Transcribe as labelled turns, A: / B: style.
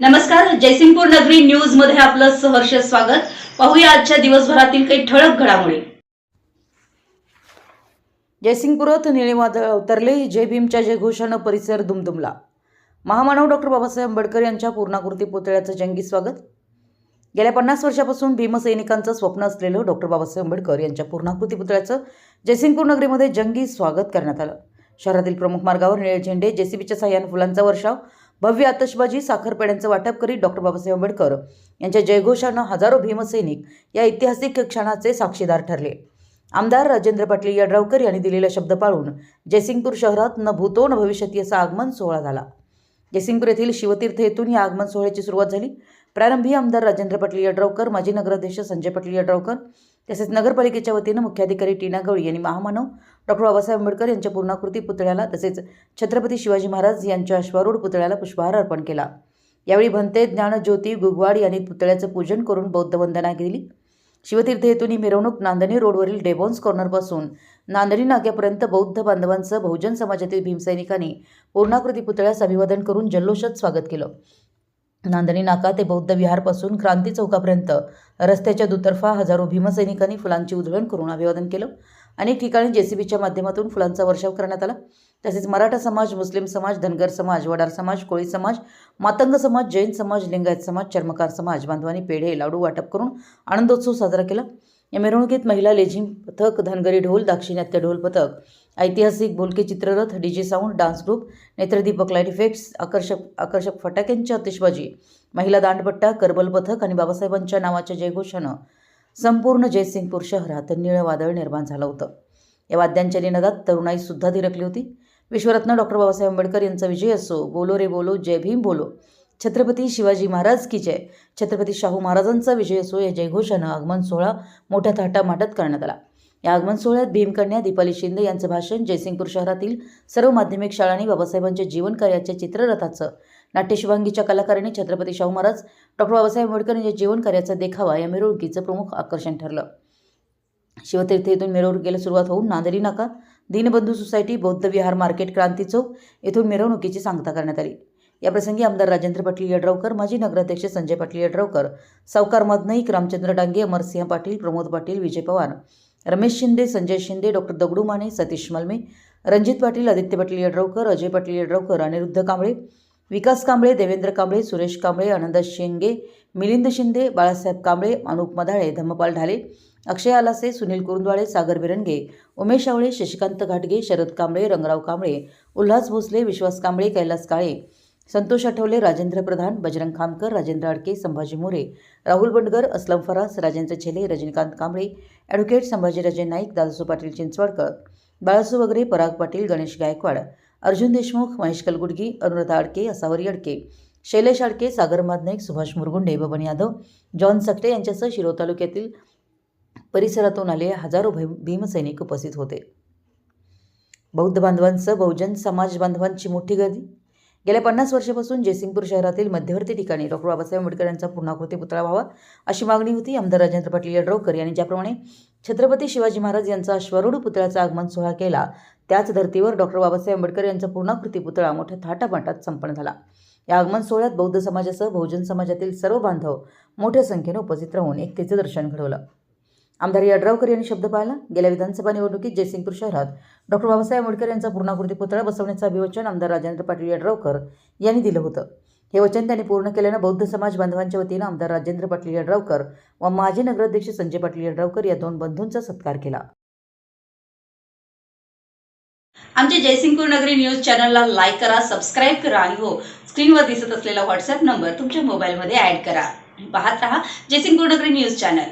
A: नमस्कार जयसिंगपूर नगरी न्यूजमध्ये आपलं सहर्ष स्वागत. पाहूया आजच्या दिवसभरातील काही ठळक घडामोडी.
B: जयसिंगपुरात निळे वादळ अवतरले जय भीमच्या जयघोषानं परिसर दुमदुमला. महामानव डॉक्टर बाबासाहेब आंबेडकर यांच्या पूर्णाकृती पुतळ्याचं जंगी स्वागत. गेल्या पन्नास वर्षापासून भीमसैनिकांचं स्वप्न असलेलं डॉक्टर बाबासाहेब आंबेडकर यांच्या पूर्णाकृती पुतळ्याचं जयसिंगपूर नगरीमध्ये जंगी स्वागत करण्यात आलं. शहरातील प्रमुख मार्गावर निळे झेंडे जेसीबीच्या साह्यानं फुलांचा वर्षाव भव्य आतषबाजी साखरपेड्यांचं वाटप करीत डॉक्टर बाबासाहेब आंबेडकर यांच्या जयघोषानं हजारो भीमसैनिक या ऐतिहासिक क्षणाचे साक्षीदार ठरले. आमदार राजेंद्र पाटील यड्रावकर यांनी दिलेला शब्द पाळून जयसिंगपूर शहरात न भूतो न भविष्यती असा आगमन सोहळा झाला. जयसिंगपूर येथील शिवतीर्थ येथून या आगमन सोहळ्याची सुरुवात झाली. प्रारंभी आमदार राजेंद्र पाटील यड्रावकर माजी नगराध्यक्ष संजय पाटील यड्रावकर तसेच नगरपालिकेच्या वतीनं मुख्याधिकारी टीना गवळी यांनी महामानव डॉक्टर बाबासाहेब आंबेडकर यांच्या पूर्णाकृती पुतळ्याला तसेच छत्रपती शिवाजी महाराज यांच्या अश्वारूढ पुतळ्याला पुष्पहार अर्पण केला. यावेळी भंते ज्ञानज्योती गुगवाड यांनी पुतळ्याचं पूजन करून बौद्ध वंदना केली. शिवतीर्थ येथून ही मिरवणूक नांदणी रोडवरील डेबॉन्स कॉर्नरपासून नांदणी नाक्यापर्यंत बौद्ध बांधवांसह बहुजन समाजातील भीमसैनिकांनी पूर्णाकृती पुतळ्यास अभिवादन करून जल्लोषात स्वागत केलं. नांदणी नाका ते बौद्ध विहारपासून क्रांती चौकापर्यंत. रस्त्याच्या दुतर्फा हजारो भीमसैनिकांनी फुलांची उधळण करून अभिवादन केलं अनेक ठिकाणी जेसीबीच्या माध्यमातून फुलांचा वर्षाव करण्यात आला. तसेच मराठा समाज मुस्लिम समाज धनगर समाज वडार समाज कोळी समाज मातंग समाज जैन समाज लिंगायत समाज चर्मकार समाज बांधवांनी पेढे लाडू वाटप करून आनंदोत्सव साजरा केला. या मिरवणुकीत महिला लेझिम पथक धनगरी ढोल दाक्षिणात्य ढोल पथक ऐतिहासिक बोलके चित्ररथ डीजे साऊंड डान्स ग्रुप नेत्रदीपक लाइट इफेक्ट्स आकर्षक आकर्षक फटाक्यांची आतिषबाजी महिला दांडपट्टा करबल पथक आणि बाबासाहेबांच्या नावाच्या जयघोषानं संपूर्ण जयसिंगपूर शहरात निळं वादळ निर्माण झालं होतं. या वाद्यांच्या निनादात तरुणाई सुद्धा थिरकली होती. विश्वरत्न डॉक्टर बाबासाहेब आंबेडकर यांचा विजय असो बोलो रे बोलो जय भीम बोलो छत्रपती शिवाजी महाराज की जय. छत्रपती शाहू महाराजांचा विजय असो या जयघोषानं आगमन सोहळा मोठ्या थाटामाटात करण्यात आला. या आगमन सोहळ्यात भीमकन्या दीपाली शिंदे यांचं भाषण जयसिंगपूर शहरातील सर्व माध्यमिक शाळांनी बाबासाहेबांच्या जीवनकार्याच्या चित्ररथाचं. नाट्यशुभांगीच्या कलाकारांनी छत्रपती शाहू महाराज डॉक्टर बाबासाहेब आंबेडकर यांच्या जीवनकार्याचा देखावा या मिरवणुकीचं प्रमुख आकर्षण ठरलं. शिवतीर्थ येथून मिरवणुकीला सुरुवात होऊन नांदेरी नाका दीनबंधू सोसायटी बौद्ध विहार मार्केट क्रांती चौक येथून मिरवणुकीची सांगता करण्यात आली. याप्रसंगी आमदार राजेंद्र पाटील यड्रावकर माजी नगराध्यक्ष संजय पाटील यड्रावकर सावकार मधनाईक रामचंद्र डांगे अमरसिंह पाटील प्रमोद पाटील विजय पवार रमेश शिंदे संजय शिंदे डॉक्टर दगडू माने सतीश मलमे रणजित पाटील आदित्य पाटील यड्रावकर अजय पाटील यड्रावकर अनिरुद्ध कांबळे विकास कांबळे देवेंद्र कांबळे सुरेश कांबळे आनंद शेंगे मिलिंद शिंदे बाळासाहेब कांबळे अनुप मधाळे धम्मपाल ढाले अक्षय आलासे सुनील कुरुंदवाळे सागर बिरंगे उमेश आवळे शशिकांत घाटगे शरद कांबळे रंगराव कांबळे उल्हास भोसले विश्वास कांबळे कैलास काळे संतोष आठवले राजेंद्र प्रधान बजरंग खामकर राजेंद्र आडके संभाजी मोरे राहुल बंडगर असलम फरास राजेंद्र छेले रजनीकांत कांबळे ॲडव्होकेट संभाजीराजे नाईक दादासू पाटील चिंचवाडकर बाळासू वगैरे पराग पाटील गणेश गायकवाड अर्जुन देशमुख महेश कलगुडगी अनुराधा आडके असावरी अडके शैलेश आडके सागर मादनाईक सुभाष मुरगुंडे बबन यादव जॉन सकटे यांच्यासह शिरो तालुक्यातील परिसरातून आले हजारो भीमसैनिक उपस्थित होते. बौद्ध बांधवांसह बहुजन समाज बांधवांची मोठी गर्दी गेल्या पन्नास वर्षापासून जयसिंगपूर शहरातील मध्यवर्ती ठिकाणी डॉक्टर बाबासाहेब आंबेडकर यांचा पूर्णाकृती पुतळा व्हावा अशी मागणी होती. आमदार राजेंद्र पाटील यड्रावकर यांनी ज्याप्रमाणे छत्रपती शिवाजी महाराज यांचा श्वरूढ पुतळ्याचा आगमन सोहळा केला त्याच धर्तीवर डॉक्टर बाबासाहेब आंबेडकर यांचा पूर्णाकृती पुतळा मोठ्या थाटामाटात संपन्न झाला. या आगमन सोहळ्यात बौद्ध समाजासह बहुजन समाजातील सर्व बांधव मोठ्या संख्येने उपस्थित राहून एकतेचं दर्शन घडवलं. आमदार यड्रावकर यांनी शब्द पाळला. गेल्या विधानसभा निवडणुकीत जयसिंगपूर शहरात डॉक्टर बाबासाहेब आंबेडकर यांचा पूर्णाकृती पुतळा बसवण्याचं अभिवचन आमदार राजेंद्र पाटील यड्रावकर यांनी दिलं होतं. हे वचन त्यांनी पूर्ण केल्यानं बौद्ध समाज बांधवांच्या वतीनं आमदार राजेंद्र पाटील यड्रावकर व माजी नगराध्यक्ष संजय पाटील यड्रावकर या दोन बंधूंचा सत्कार केला.
A: आमच्या जयसिंगपूर नगरी न्यूज चॅनलला लाईक करा सबस्क्राईब करा आणि हो स्क्रीनवर दिसत असलेला व्हॉट्सअप नंबर तुमच्या मोबाईलमध्ये ऍड करा. पाहत रहा जयसिंगपूर नगरी न्यूज चॅनल.